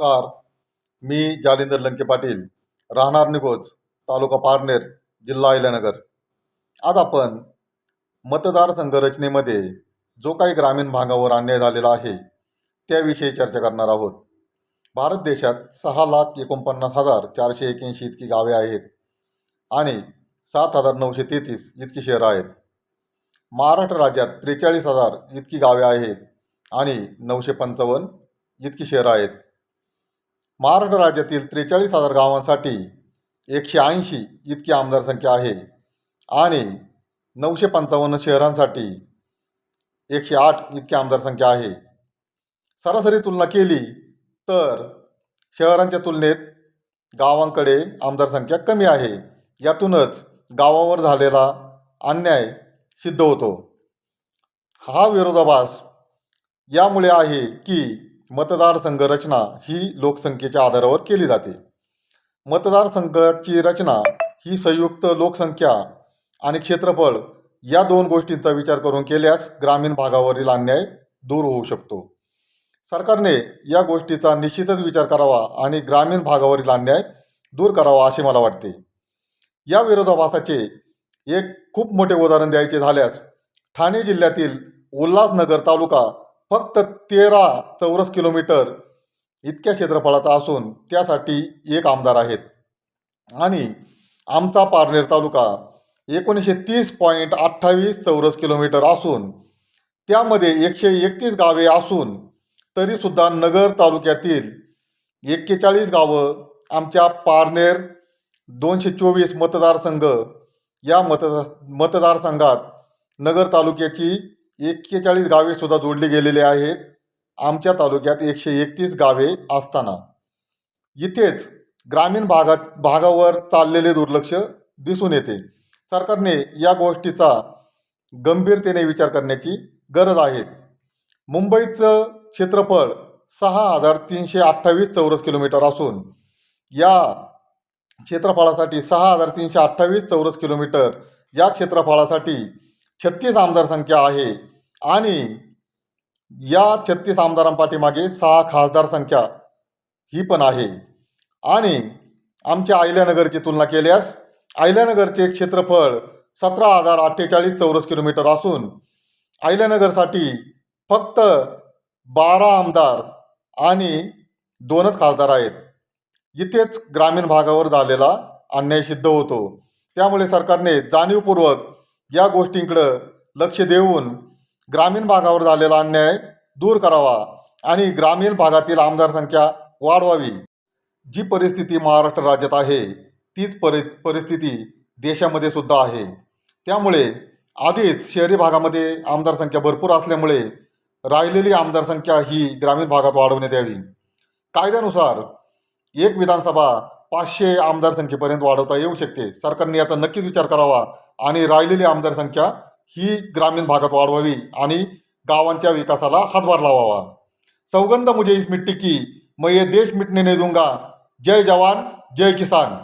नमस्कार. मी जालिंदर लंके पाटील. राहणार निगोज तालुका पारनेर जिल्हा अहिल्यानगर. आज आपण मतदार संघरचनेमध्ये जो काही ग्रामीण भागावर अन्याय झालेला आहे त्याविषयी चर्चा करणार आहोत. भारत देशात सहा लाख एकोणपन्नास हजार चारशे एक्याऐंशी इतकी गावे आहेत आणि सात हजार नऊशे तेहतीस इतकी शहरं आहेत. महाराष्ट्र राज्यात त्रेचाळीस हजार इतकी गावे आहेत आणि नऊशे पंचावन्न इतकी शहरं आहेत. महाराष्ट्र राज्यातील त्रेचाळीस हजार गावांसाठी एकशे ऐंशी इतकी आमदार संख्या आहे. आणि नऊशे पंचावन्न शहरांसाठी एकशे आठ इतकी आमदार संख्या आहे. सरासरी तुलना केली तर शहरांच्या तुलनेत गावांकडे आमदार संख्या कमी आहे. यातूनच गावावर झालेला अन्याय सिद्ध होतो. हा विरोधाभास यामुळे आहे की मतदारसंघ रचना ही लोकसंख्येच्या आधारावर केली जाते. मतदारसंघाची रचना ही संयुक्त लोकसंख्या आणि क्षेत्रफळ या दोन गोष्टींचा विचार करून केल्यास ग्रामीण भागावरील अन्याय दूर होऊ शकतो. सरकारने या गोष्टीचा निश्चितच विचार करावा आणि ग्रामीण भागावरील अन्याय दूर करावा असे मला वाटते. या विरोधाभासाचे एक खूप मोठे उदाहरण द्यायचे झाल्यास ठाणे जिल्ह्यातील उल्हासनगर तालुका फक्त तेरा चौरस किलोमीटर इतक्या क्षेत्रफळाचा असून त्यासाठी एक आमदार आहेत. आणि आमचा पारनेर तालुका एकोणीसशे तीस पॉईंट अठ्ठावीस चौरस किलोमीटर असून त्यामध्ये एकशे एकतीस गावे असून तरीसुद्धा नगर तालुक्यातील एक्केचाळीस गावं आमच्या पारनेर दोनशे चोवीस मतदारसंघ या मतदा मतदारसंघात नगर तालुक्याची एक्केचाळीस गावेसुद्धा जोडली गेलेली आहेत. आमच्या तालुक्यात एकशे एकतीस गावे असताना. इथेच ग्रामीण भागात भागावर चाललेले दुर्लक्ष दिसून येते. सरकारने या गोष्टीचा गंभीरतेने विचार करण्याची गरज आहे. मुंबईचं क्षेत्रफळ सहा हजार तीनशे अठ्ठावीस चौरस किलोमीटर असून या क्षेत्रफळासाठी सहा हजार तीनशे अठ्ठावीस चौरस किलोमीटर या क्षेत्रफळासाठी छत्तीस आमदार संख्या आहे. आणि या छत्तीस आमदारांपाठीमागे सहा खासदार संख्या ही पण आहे. आणि आमच्या अहिल्यानगरची तुलना केल्यास अहिल्यानगरचे क्षेत्रफळ सतरा हजार अठ्ठेचाळीस चौरस किलोमीटर असून अहिल्यानगरसाठी फक्त बारा आमदार आणि दोनच खासदार आहेत. इथेच ग्रामीण भागावर झालेला अन्याय सिद्ध होतो. त्यामुळे सरकारने जाणीवपूर्वक या गोष्टींकडं लक्ष देऊन ग्रामीण भागावर झालेला अन्याय दूर करावा आणि ग्रामीण भागातील आमदार संख्या वाढवावी. जी परिस्थिती महाराष्ट्र राज्यात आहे तीच परि परिस्थिती देशामध्ये सुद्धा आहे. त्यामुळे आधीच शहरी भागामध्ये आमदार संख्या भरपूर असल्यामुळे राहिलेली आमदार संख्या ही ग्रामीण भागात वाढवण्यात यावी. कायद्यानुसार एक विधानसभा पाचशे आमदार संख्येपर्यंत वाढवता येऊ शकते. सरकारने याचा नक्कीच विचार करावा आणि राहिलेली आमदार संख्या ही ग्रामीण भागात वाढवावी आणि गावांच्या विकासाला हातभार लावावा. सौगंध मुझे इस मिट्टी की मैं ये देश मिटने नहीं दूंगा. जय जवान जय किसान.